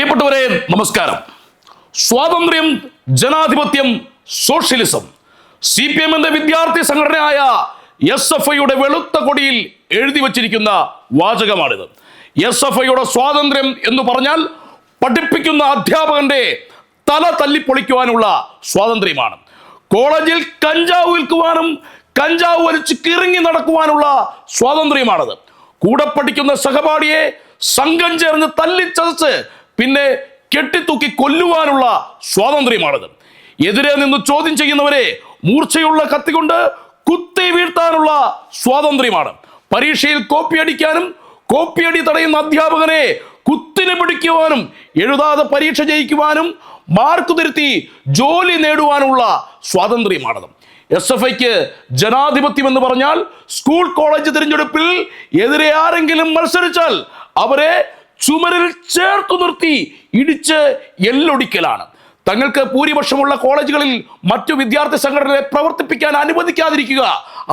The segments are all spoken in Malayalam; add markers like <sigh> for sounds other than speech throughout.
പ്രിയപ്പെട്ടവരെ നമസ്കാരം. സ്വാതന്ത്ര്യം ജനാധിപത്യം സോഷ്യലിസം. സി പി എമ്മിന്റെ വിദ്യാർത്ഥി സംഘടനയായ എസ് എഫ് ഐയുടെ വെളുത്ത കൊടിയിൽ എഴുതി വച്ചിരിക്കുന്ന വാചകമാണിത്. എസ് എഫ് ഐയുടെ സ്വാതന്ത്ര്യം എന്ന് പറഞ്ഞാൽ പഠിപ്പിക്കുന്ന അധ്യാപകന്റെ തല തല്ലിപ്പൊളിക്കുവാനുള്ള സ്വാതന്ത്ര്യമാണ്. കോളേജിൽ കഞ്ചാവ് വിൽക്കുവാനും കഞ്ചാവ് വലിച്ച് കിറങ്ങി നടക്കുവാനുള്ള സ്വാതന്ത്ര്യമാണത്. കൂടെ പഠിക്കുന്ന സഹപാഠിയെ സംഘം ചേർന്ന് തല്ലിച്ചതച്ച് പിന്നെ കെട്ടിത്തൂക്കി കൊല്ലുവാനുള്ള സ്വാതന്ത്ര്യമാണത്. എതിരെ നിന്ന് ചോദ്യം ചെയ്യുന്നവരെ മൂർച്ചയുള്ള കത്തികൊണ്ട് കുത്തി വീഴ്ത്താനുള്ള സ്വാതന്ത്ര്യമാണ്. പരീക്ഷയിൽ കോപ്പി അടിക്കാനും കോപ്പിയടി തടയുന്ന അധ്യാപകനെ കുത്തിനെ പിടിക്കുവാനും എഴുതാതെ പരീക്ഷ ജയിക്കുവാനും മാർക്ക് തിരുത്തി ജോലി നേടുവാനുള്ള സ്വാതന്ത്ര്യമാണത്. എസ് എഫ് ഐക്ക് ജനാധിപത്യം എന്ന് പറഞ്ഞാൽ സ്കൂൾ കോളേജ് തിരഞ്ഞെടുപ്പിൽ എതിരെ ആരെങ്കിലും മത്സരിച്ചാൽ അവരെ ചുമരിൽ ചേർത്തു നിർത്തി ഇടിച്ച് എല്ലൊടിക്കലാണ്. തങ്ങൾക്ക് ഭൂരിപക്ഷമുള്ള കോളേജുകളിൽ മറ്റു വിദ്യാർത്ഥി സംഘടനകളെ പ്രവർത്തിപ്പിക്കാൻ അനുവദിക്കാതിരിക്കുക.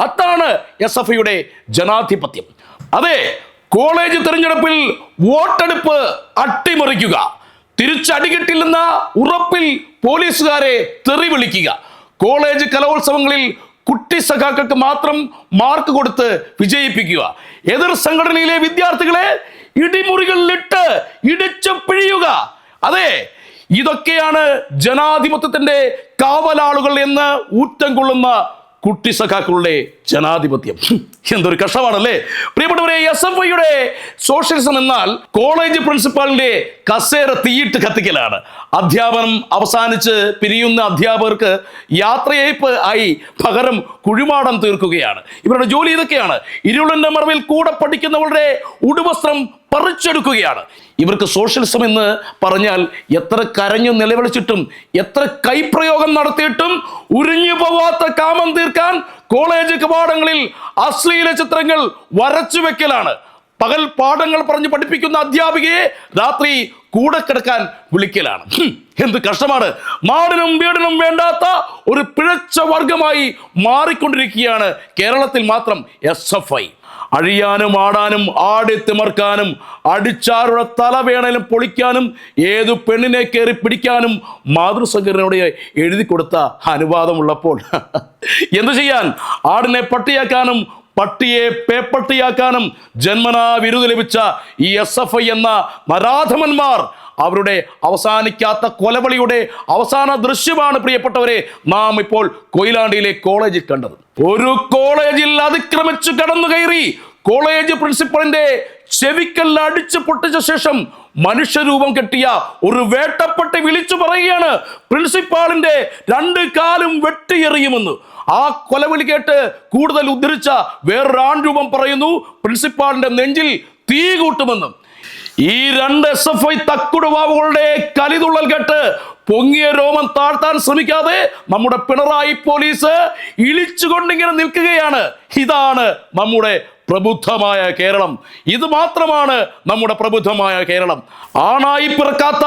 അതാണ് എസ് എഫ് ഐയുടെ ജനാധിപത്യം. അതെ കോളേജ് തിരഞ്ഞെടുപ്പിൽ വോട്ടെടുപ്പ് അട്ടിമറിക്കുക. തിരിച്ചടികിട്ടില്ലെന്ന ഉറപ്പിൽ പോലീസുകാരെ തെറി വിളിക്കുക കോളേജ് കലോത്സവങ്ങളിൽ കുട്ടി സഖാക്കൾക്ക് മാത്രം മാർക്ക് കൊടുത്ത് വിജയിപ്പിക്കുക. എതിർ സംഘടനയിലെ വിദ്യാർത്ഥികളെ ഇടിമുറികളിലിട്ട് ഇടിച്ചു പിഴിയുക. അതെ ഇതൊക്കെയാണ് ജനാധിപത്യത്തിന്റെ കാവലാളുകൾ എന്ന് ഊറ്റം കൊള്ളുന്ന കുട്ടി സഖാക്കളുടെ ജനാധിപത്യം. എന്തൊരു കഷ്ടമാണല്ലേ പ്രിയപ്പെട്ടവരെ എസ് എഫ് ഐയുടെ സോഷ്യലിസം എന്നാൽ കോളേജ് പ്രിൻസിപ്പാളിന്റെ കസേര തീയിട്ട് കത്തിക്കലാണ്. അധ്യാപനം അവസാനിച്ച് പിരിയുന്ന അധ്യാപകർക്ക് യാത്രയയപ്പ് ആയി പകരം കുഴിമാടം തീർക്കുകയാണ്. ഇവരുടെ ജോലി ഇതൊക്കെയാണ്. ഇരുളിന്റെ മറവിൽ കൂടെ പഠിക്കുന്നവരുടെ ഉടുവസ്ത്രം പറിച്ചെടുക്കുകയാണ്. ഇവർക്ക് സോഷ്യലിസം എന്ന് പറഞ്ഞാൽ എത്ര കരഞ്ഞു നിലവിളിച്ചിട്ടും എത്ര കൈപ്രയോഗം നടത്തിയിട്ടും ഉരിഞ്ഞു പോവാത്ത കാമം തീർക്കാൻ കോളേജ് കവാടങ്ങളിൽ അശ്ലീല ചിത്രങ്ങൾ വരച്ചു വെക്കലാണ്. പകൽ പാഠങ്ങൾ പറഞ്ഞ് പഠിപ്പിക്കുന്ന അധ്യാപികയെ രാത്രി കൂടെ കിടക്കാൻ വിളിക്കലാണ്. എന്ത് കഷ്ടമാണ്. മാടിനും വീടിനും വേണ്ടാത്ത ഒരു പിഴച്ച വർഗമായി മാറിക്കൊണ്ടിരിക്കുകയാണ് കേരളത്തിൽ മാത്രം എസ് എഫ് ഐ. അഴിയാനും ആടാനും ആടി തിമർക്കാനും അടിച്ചാറുടെ വേണേലും പൊളിക്കാനും ഏതു പെണ്ണിനെ കയറി പിടിക്കാനും മാതൃസങ്കരനോട് എഴുതി കൊടുത്ത അനുവാദമുള്ളപ്പോൾ <laughs> എന്തു ചെയ്യാൻ? ആടിനെ പട്ടിയാക്കാനും പട്ടിയെ പേപ്പട്ടിയാക്കാനും ജന്മനാ വിരുദ്ധ ലഭിച്ച ഈ എസ് എഫ് ഐ എന്ന നരാധമന്മാർ അവരുടെ അവസാനിക്കാത്ത കൊലവിളിയുടെ അവസാന ദൃശ്യമാണ് പ്രിയപ്പെട്ടവരെ നാം ഇപ്പോൾ കൊയിലാണ്ടിയിലെ കോളേജിൽ കണ്ടത്. ഒരു കോളേജിൽ അതിക്രമിച്ചു കടന്നു കയറി കോളേജ് പ്രിൻസിപ്പളിന്റെ ചെവിക്കല്ല് അടിച്ചു പൊട്ടിച്ച ശേഷം മനുഷ്യരൂപം കെട്ടിയ ഒരു വേട്ടപ്പെട്ട് വിളിച്ചു പറയുകയാണ് പ്രിൻസിപ്പാളിന്റെ രണ്ട് കാലും വെട്ടിയെറിയുമെന്ന്. ആ കൊലവിളി കേട്ട് കൂടുതൽ ഉദ്ധരിച്ച വേറൊരു രൂപം പറയുന്നു പ്രിൻസിപ്പാളിന്റെ നെഞ്ചിൽ തീ കൂട്ടുമെന്ന്. ഈ രണ്ട് എസ് എഫ് ഐ തക്കുടുവാവുകളുടെ കലിതുള്ളൽ കെട്ട് പൊങ്ങിയ രോമം താഴ്ത്താൻ ശ്രമിക്കാതെ നമ്മുടെ പിണറായി പോലീസ് ഇളിച്ചുകൊണ്ടിങ്ങനെ നിൽക്കുകയാണ്. ഇതാണ് നമ്മുടെ പ്രബുദ്ധമായ കേരളം. ഇത് മാത്രമാണ് നമ്മുടെ പ്രബുദ്ധമായ കേരളം. ആണായി പിറക്കാത്ത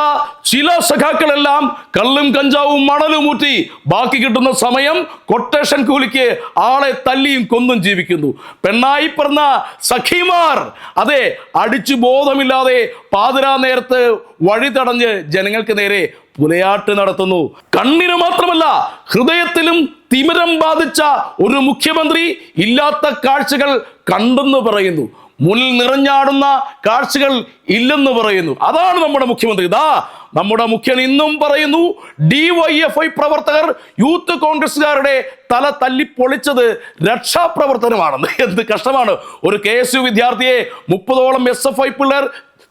ചില സഖാക്കളെല്ലാം കള്ളും കഞ്ചാവും മണലും ഊറ്റി ബാക്കി കിട്ടുന്ന സമയം കൊട്ടേഷൻ കൂലിക്ക് ആളെ തല്ലിയും കൊന്നും ജീവിക്കുന്നു. പെണ്ണായി പിറന്ന സഖിമാർ അതെ അടിച്ചു ബോധമില്ലാതെ പാതിരാ നേരത്ത് വഴി തടഞ്ഞ് ജനങ്ങൾക്ക് നേരെ പുലയാട്ട് നടത്തുന്നു. കണ്ണിന് മാത്രമല്ല ഹൃദയത്തിലും തിമിരം ബാധിച്ച ഒരു മുഖ്യമന്ത്രി ഇല്ലാത്ത കാഴ്ചകൾ കണ്ടെന്ന് പറയുന്നു. മുന്നിൽ നിറഞ്ഞാടുന്ന കാഴ്ചകൾ ഇല്ലെന്ന് പറയുന്നു. അതാണ് നമ്മുടെ മുഖ്യമന്ത്രി. ഇതാ നമ്മുടെ മുഖ്യൻ ഇന്നും പറയുന്നു ഡി വൈ എഫ് ഐ പ്രവർത്തകർ യൂത്ത് കോൺഗ്രസ്സുകാരുടെ തല തല്ലി പൊളിച്ചത് രക്ഷാപ്രവർത്തനമാണെന്ന്. <laughs> എന്ത് കഷ്ടമാണ്. ഒരു കെ എസ് യു വിദ്യാർത്ഥിയെ മുപ്പതോളം എസ് എഫ് ഐ പിള്ളേർ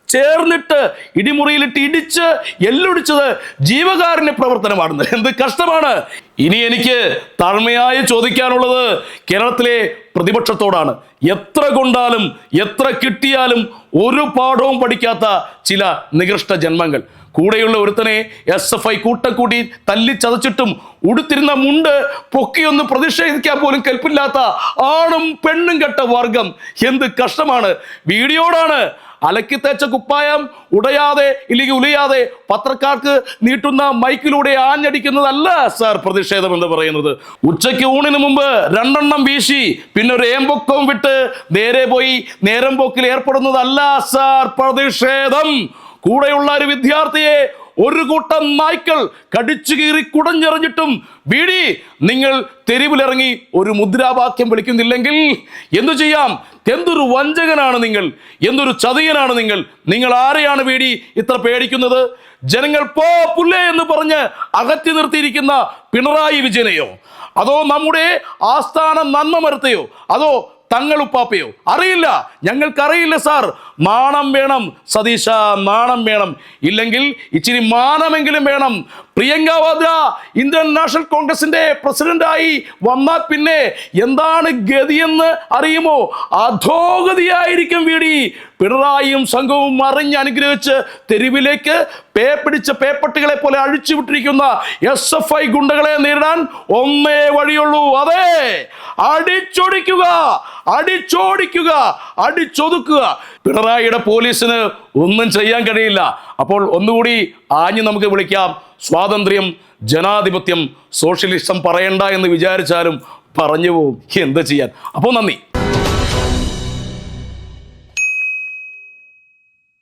ചേർന്നിട്ട് ഇടിമുറിയിലിട്ട് ഇടിച്ച് എല്ലൊടിച്ചത് ജീവകാരുണ്യ പ്രവർത്തനമാണെന്ന്. എന്ത് കഷ്ടമാണ്. ഇനി എനിക്ക് താഴ്മയായി ചോദിക്കാനുള്ളത് കേരളത്തിലെ പ്രതിപക്ഷത്തോടാണ്. എത്ര കൊണ്ടാലും എത്ര കിട്ടിയാലും ഒരു പാഠവും പഠിക്കാത്ത ചില നികൃഷ്ട ജന്മങ്ങൾ. കൂടെയുള്ള ഒരുത്തനെ എസ് എഫ് ഐ കൂട്ടക്കൂടി തല്ലിച്ചതച്ചിട്ടും തല്ലി ചതച്ചിട്ടും ഉടുത്തിരുന്ന മുണ്ട് പൊക്കിയൊന്ന് പ്രതിഷേധിക്കാൻ പോലും കൽപ്പില്ലാത്ത ആണും പെണ്ണും കെട്ട വർഗം എന്ത് കഷ്ടമാണ്. വീഡിയോടാണ് അലക്കി തേച്ച കുപ്പായം ഉടയാതെ ഇല്ലെങ്കിൽ ഉലയാതെ പത്രക്കാർക്ക് നീട്ടുന്ന മൈക്കിലൂടെ ആഞ്ഞടിക്കുന്നതല്ല സാർ പ്രതിഷേധം. എന്ന് പറയുന്നത്. ഉച്ചയ്ക്ക് ഊണിന് മുമ്പ് രണ്ടെണ്ണം വീശി പിന്നെ ഒരു ഏമ്പൊക്കവും വിട്ട് നേരെ പോയി നേരം പോക്കിൽ ഏർപ്പെടുന്നതല്ല സാർ പ്രതിഷേധം. കൂടെയുള്ള ഒരു വിദ്യാർത്ഥിയെ ഒരു കൂട്ടം നായ്ക്കൾ കടിച്ചു കീറി കുടഞ്ഞെറിഞ്ഞിട്ടും വീടി നിങ്ങൾ തെരുവിലിറങ്ങി ഒരു മുദ്രാവാക്യം വിളിക്കുന്നില്ലെങ്കിൽ എന്തു ചെയ്യാം? എന്തൊരു വഞ്ചകനാണ് നിങ്ങൾ? എന്തൊരു ചതിയനാണ് നിങ്ങൾ? നിങ്ങൾ ആരെയാണ് വീടി ഇത്ര പേടിക്കുന്നത്? ജനങ്ങൾ പോ പുല്ലേ എന്ന് പറഞ്ഞ് അകറ്റി നിർത്തിയിരിക്കുന്ന പിണറായി വിജയനെയോ? അതോ നമ്മുടെ ആസ്ഥാന നന്മമരത്തെയോ? അതോ തങ്ങളുപ്പാപ്പയോ അറിയില്ല. ഞങ്ങൾക്കറിയില്ല സാർ. മാണം വേണം സതീശ നാണം വേണം. ഇല്ലെങ്കിൽ ഇച്ചിരി മാനമെങ്കിലും വേണം. പ്രിയങ്ക വാദ്ര ഇന്ത്യൻ നാഷണൽ കോൺഗ്രസിന്റെ പ്രസിഡന്റായി വന്നാൽ പിന്നെ എന്താണ് ഗതിയെന്ന് അറിയുമോ? അധോഗതിയായിരിക്കും വീടി പിണറായിയും സംഘവും മറിഞ്ഞ് അനുഗ്രഹിച്ച് തെരുവിലേക്ക് പേ പിടിച്ച പേപ്പട്ടികളെ പോലെ അഴിച്ചു വിട്ടിരിക്കുന്ന എസ് എഫ് ഐ ഗുണ്ടകളെ നേരിടാൻ ഒന്നേ വഴിയുള്ളൂ. അതെ അടിച്ചൊടിക്കുക അടിച്ചോടിക്കുക അടിച്ചൊതുക്കുക. പിണറായിയുടെ പോലീസിന് ഒന്നും ചെയ്യാൻ കഴിയില്ല. അപ്പോൾ ഒന്നുകൂടി ആഞ്ഞ് നമുക്ക് വിളിക്കാം. സ്വാതന്ത്ര്യം ജനാധിപത്യം സോഷ്യലിസം പറയണ്ട എന്ന് വിചാരിച്ചാലും പറഞ്ഞു പോവും എന്ത് ചെയ്യാൻ? അപ്പോൾ നന്ദി.